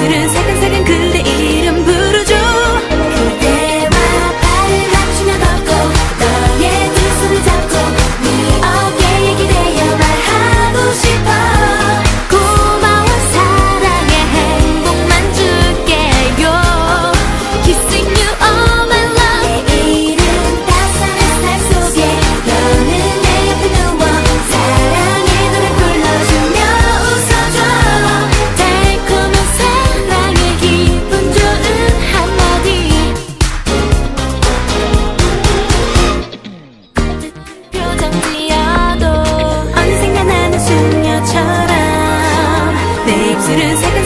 Sürün sakın accidents.